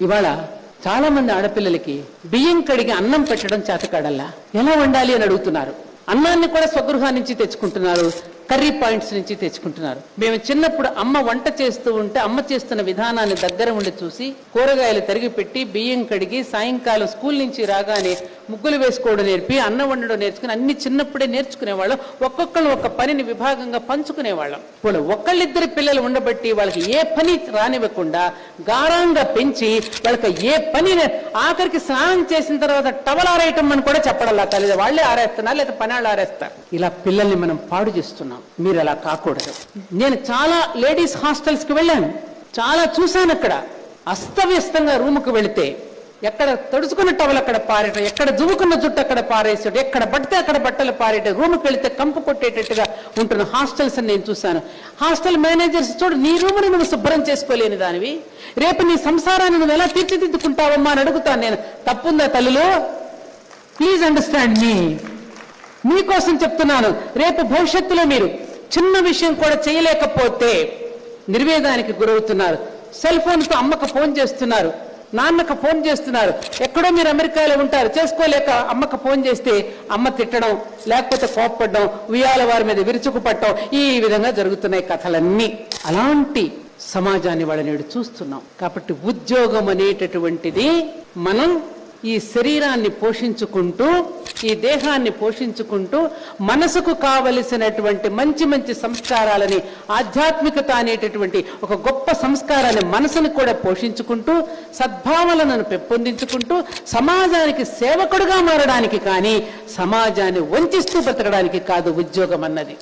ఇవాళ చాలా మంది ఆడపిల్లలకి బియ్యం కడిగి అన్నం పెట్టడం చేతకాడల్లా? ఎలా వండాలి అని అడుగుతున్నారు. అన్నాన్ని కూడా స్వగృహా నుంచి తెచ్చుకుంటున్నారు. కర్రీ పాయింట్స్ నుంచి తెచ్చుకుంటున్నారు. మేము చిన్నప్పుడు అమ్మ వంట చేస్తూ ఉంటే అమ్మ చేస్తున్న విధానాన్ని దగ్గర ఉండి చూసి కూరగాయలు తరిగి పెట్టి బియ్యం కడిగి సాయంకాలం స్కూల్ నుంచి రాగానే ముగ్గులు వేసుకోవడం నేర్పి అన్నం వండడం నేర్చుకుని అన్ని చిన్నప్పుడే నేర్చుకునేవాళ్ళం. ఒక్కొక్కరు ఒక పనిని విభాగంగా పంచుకునేవాళ్ళం. ఇప్పుడు ఒక్కళ్ళిద్దరు పిల్లలు ఉండబట్టి వాళ్ళకి ఏ పని రానివ్వకుండా గారంగా పెంచి వాళ్ళకి ఏ పని ఆఖరికి స్నానం చేసిన తర్వాత టవల్ ఆరేయటం అని కూడా చెప్పడల్లా తల్లి వాళ్ళే ఆరేస్తున్నారు లేదా వాళ్ళు ఆరేస్తారు. ఇలా పిల్లల్ని మనం పాడు చేస్తున్నాం. మీరు అలా కాకూడదు. నేను చాలా లేడీస్ హాస్టల్స్కి వెళ్ళాను. చాలా చూశాను అక్కడ. అస్తవ్యస్తంగా రూముకు వెళితే ఎక్కడ తడుచుకున్న టవల్ అక్కడ పారేయటం ఎక్కడ జువుకున్న జుట్టు అక్కడ పారేసాడు ఎక్కడ పడితే అక్కడ బట్టలు పారేయటం రూముకి వెళితే కంపు కొట్టేటట్టుగా ఉంటున్న హాస్టల్స్ అని నేను చూశాను. హాస్టల్ మేనేజర్స్ చూడు నీ రూముని నువ్వు శుభ్రం చేసుకోలేని దానివి. రేపు నీ సంసారాన్ని నువ్వు ఎలా తీర్చిదిద్దుకుంటావమ్మా అని అడుగుతాను నేను. తప్పుందా తల్లిలో? ప్లీజ్ అండర్స్టాండ్ మీ మీకోసం చెప్తున్నాను. రేపు భవిష్యత్తులో మీరు చిన్న విషయం కూడా చేయలేకపోతే నిర్వేదానికి గురవుతున్నారు. సెల్ ఫోన్తో అమ్మకు ఫోన్ చేస్తున్నారు. నాన్నకు ఫోన్ చేస్తున్నారు. ఎక్కడో మీరు అమెరికాలో ఉంటారు. చేసుకోలేక అమ్మకు ఫోన్ చేస్తే అమ్మ తిట్టడం లేకపోతే కోప్పడడం ఉయ్యాల వారి మీద విరుచుకుపట్టడం ఈ విధంగా జరుగుతున్నాయి కథలన్నీ. అలాంటి సమాజాన్ని వాళ్ళ నేడు చూస్తున్నాం. కాబట్టి ఉద్యోగం అనేటటువంటిది మనం ఈ శరీరాన్ని పోషించుకుంటూ ఈ దేహాన్ని పోషించుకుంటూ మనసుకు కావలసినటువంటి మంచి మంచి సంస్కారాలని ఆధ్యాత్మికత అనేటటువంటి ఒక గొప్ప సంస్కారాన్ని మనసును కూడా పోషించుకుంటూ సద్భావనలను పెంపొందించుకుంటూ సమాజానికి సేవకుడుగా మారడానికి కానీ సమాజాన్ని వంచిస్తూ బ్రతకడానికి కాదు ఉద్యోగం అన్నది